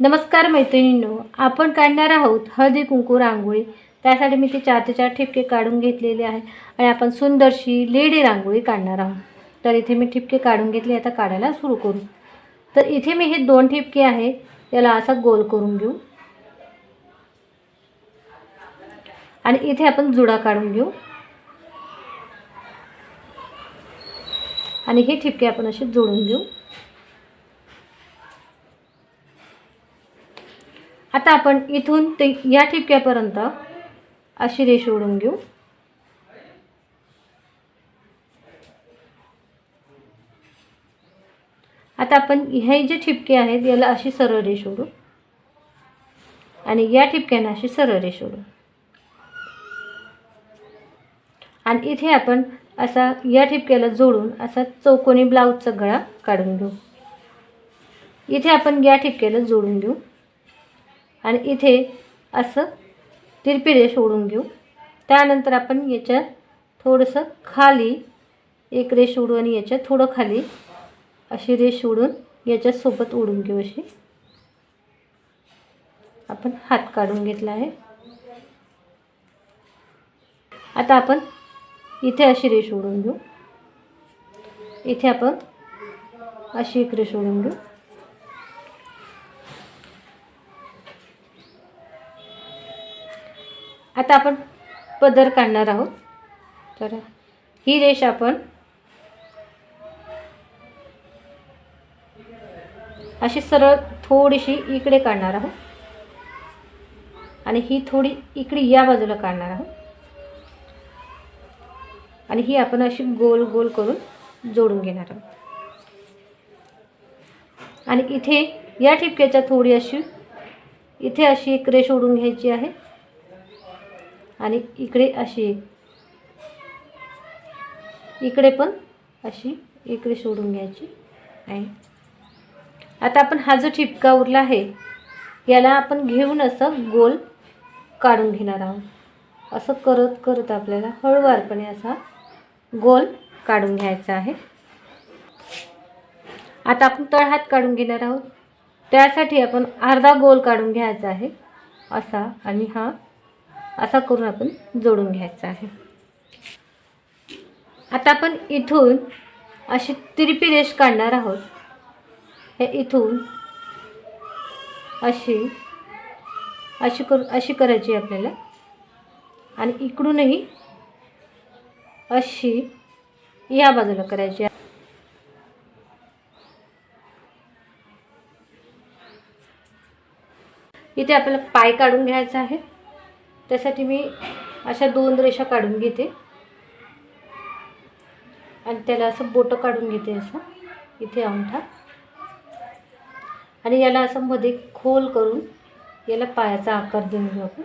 नमस्कार मैत्रिणींनो आपण काढणार आहोत हळदी कुंकू रांगोळी. त्यासाठी मी ते चार ते चार ठिपके काढून घेतलेले आहे आणि आपण सुंदरशी लेडी रांगोळी काढणार आहोत. तर इथे मी ठिपके काढून घेतले आता काढायला सुरू करू. तर इथे मी हे दोन ठिपके आहे याला असा गोल करून घेऊ. आणि इथे आपण जुडा काढून घेऊ. आणि हे ठिपके आपण असे जोडून घेऊ. आता आपण इथून ते या ठिपक्यापर्यंत अशी रेष ओढून घेऊ. आता आपण हे जे ठिपके आहेत याला अशी सरळ रेष ओढू. आणि या ठिपक्यानं अशी सरळ रेष ओढू. आणि इथे आपण असा या ठिपक्याला जोडून असा चौकोनी ब्लाऊजचा गळा काढून घेऊ. इथे आपण या ठिपक्याला जोडून घेऊ. आणि इथे असं तिरपी रेष ओढून घेऊ. त्यानंतर आपण याच्या थोडंसं खाली एक रेष ओढू आणि याच्या थोडं खाली अशी रेष ओढून याच्यासोबत ओढून घेऊ अशी. आपण हात काढून घेतला आहे. आता आपण इथे अशी रेष ओढून घेऊ. इथे आपण अशी एक रेष ओढून घेऊ. आता आपण पदर काढणार आहोत. तर ही रेष आपण अशी सरळ थोडीशी इकडे काढणार आहोत. आणि ही थोडी इकडे या बाजूला काढणार आहोत. आणि ही आपण अशी गोल गोल करून जोडून घेणार आहोत. आणि इथे या ठिपक्याच्या थोडी अशी इथे अशी एक रेष ओढून घ्यायची आहे. आणि इकडे अशी. इकडे पण अशी इकडे सोडून घ्यायची. आहे आता आपण हा जो ठिपका उरला आहे याला आपण घेऊन असं गोल काढून घेणार आहोत. असं करत करत आपल्याला हळूवारपणे असा गोल काढून घ्यायचा आहे. आता आपण तळहात काढून घेणार आहोत. त्यासाठी आपण अर्धा गोल काढून घ्यायचा आहे. असा आणि हा असा करून आपण जोडून घ्यायचा आहे. आता आपण इथून अशी तिरपी रेष काढणार आहोत. हे इथून अशी अशी करू अशी करायची आपल्याला. आणि इकडूनही अशी या बाजूला करायची. इथे आपल्याला पाय काढून घ्यायचा आहे. त्यासाठी मी अशा दोन रेषा काढून घेते. आणि त्याला असं बोटं काढून घेते असं. इथे अंगठा आणि याला असं मध्ये खोल करून याला पायाचा आकार देऊन घेऊ आपण.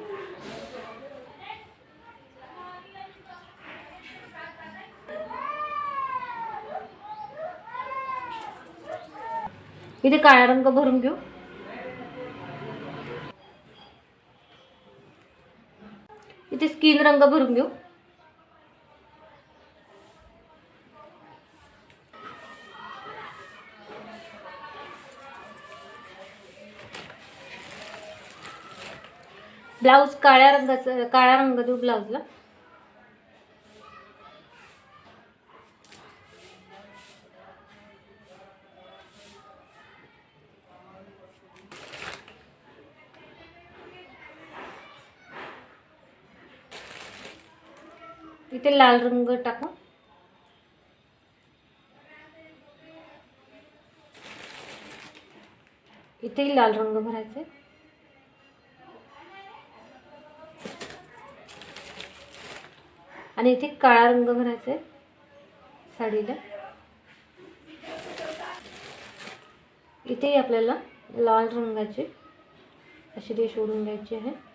इथे काळा रंग भरून घेऊ. तीन स्किन रंग भरून घेऊ. ब्लाऊज काळ्या रंगाचा काळा रंग देऊ ब्लाऊजला. इथे लाल रंग टाकू. इथेही लाल रंग भरायचा. आहे. आणि इथे काळा रंग भरायचा आहे साडीला. इथेही आपल्याला लाल रंगाचे अशी रेष ओढून घ्यायची आहे.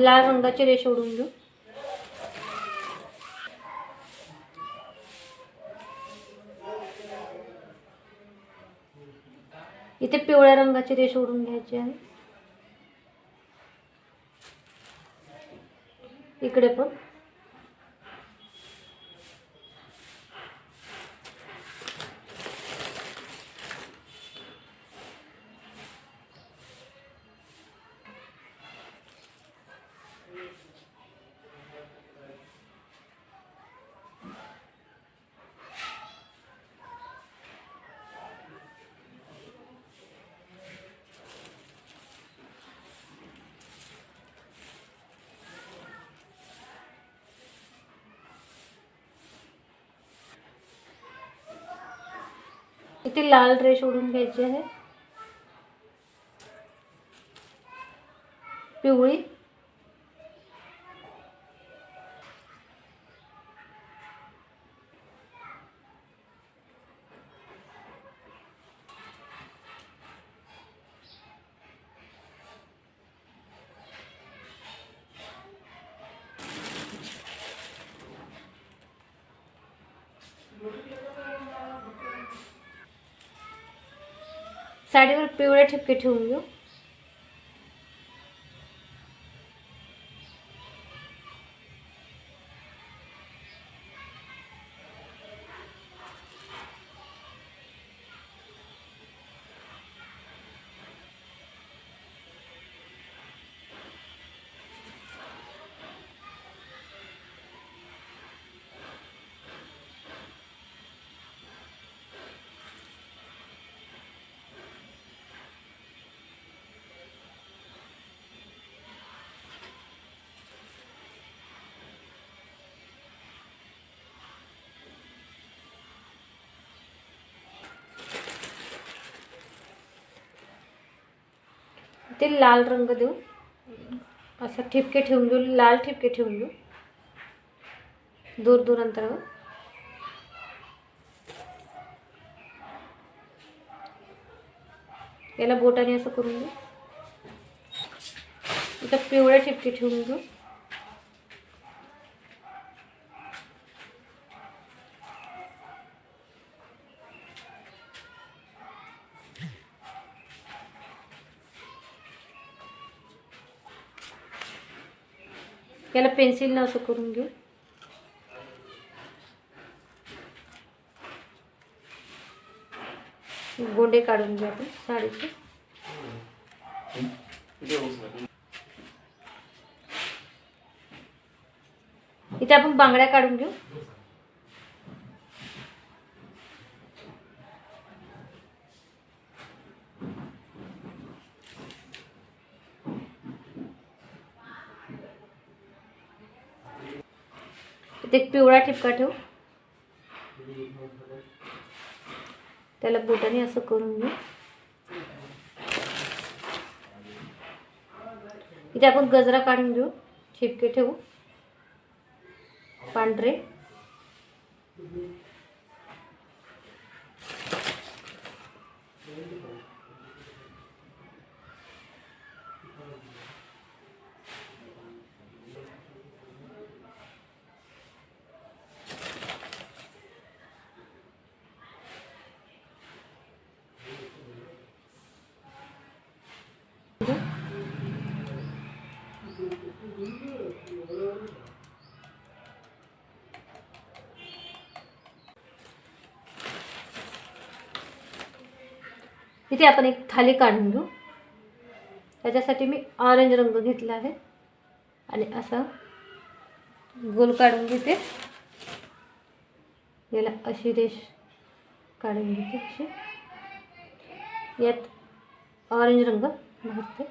लाल रंगाची रेष ओढून घेऊ. इथे पिवळ्या रंगाची रेष ओढून घ्यायची आहे. इकडे पण. इथे लाल रेष ओढून घ्यायची आहे पिवळी साडीवर पिवळे ठिपके ठेवून घेऊ. ते लाल रंग देऊ. असं ठिपके ठेवून घेऊ लाल ठिपके ठेवून घेऊ दूर दूर अंतरावर याला बोटाने असं करून घेऊ इथं पिवळ्या ठिपके ठेवून घेऊ याला पेन्सिलनं असं करून घेऊ. गोंडे काढून घेऊ आपण साडीचे. इथे आपण बांगड्या काढून घेऊ. इथे एक पिवळा ठिपका ठेवू. त्याला बोटाने असं करून घेऊ इथे आपण गजरा काढून घेऊ. ठिपके ठेवू. पांढरे. इथे आपण एक थाली काढून घेऊ. त्याच्यासाठी मी ऑरेंज रंग घेतला आहे. आणि असा गोल काढून घेते. याला अशी रेष काढून घेते अशी. यात ऑरेंज रंग भरते.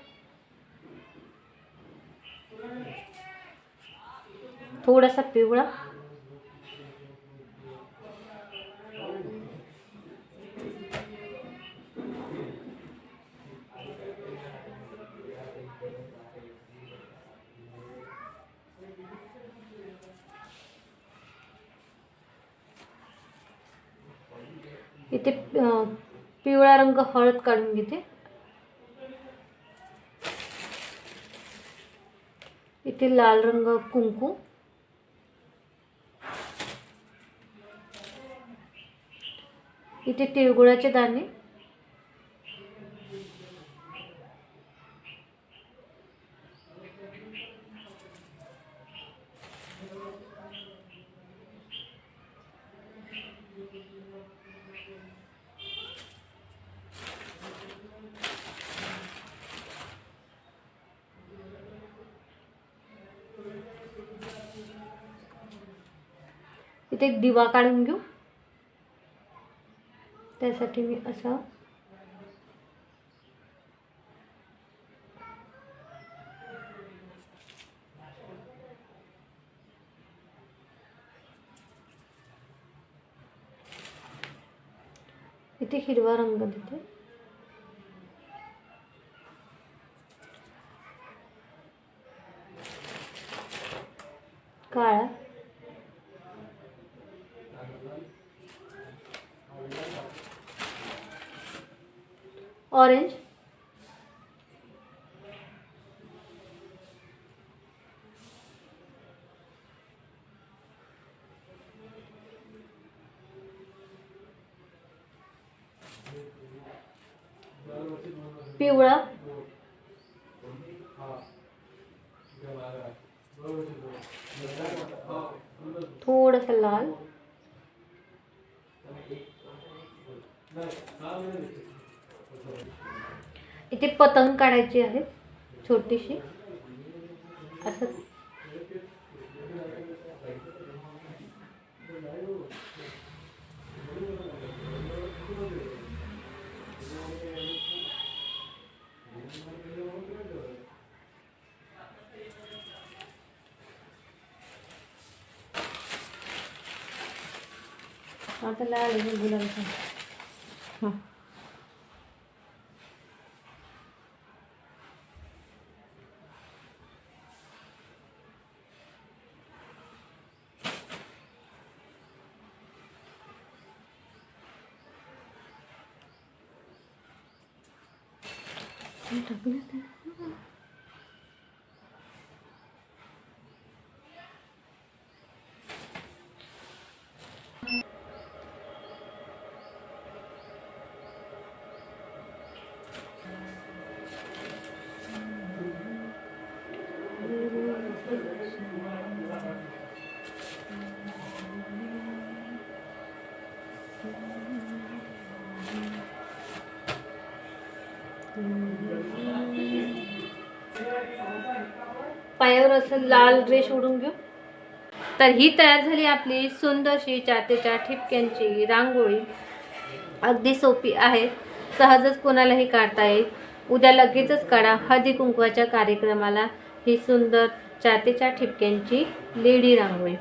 थोडासा पिवळा इथे पिवळा रंग हळद काढून घेते. इथे लाल रंग कुंकू. इथे तिळगुळाचे दाणे. इथे एक दिवा काढून घेऊ. त्यासाठी मी असा इथे हिरवा रंग देते काळा ऑरेंज पिवळा. थोडस लाल. इथे पतंग काढायची आहे छोटीशी. असं. आता लाल आहे गुलाबी हां. なくなったな。Mm-hmm. असं लाल ड्रेस ओढून घेऊ. तर ही तयार झाली आपली सुंदरशी चातेच्या ठिपक्यांची रांगोळी. अगदी सोपी आहे. सहजच कोणालाही काढता येईल. उद्या लगेचच काढा हळदी कुंकवाच्या कार्यक्रमाला ही सुंदर चातेच्या ठिपक्यांची लेडी रांगोळी.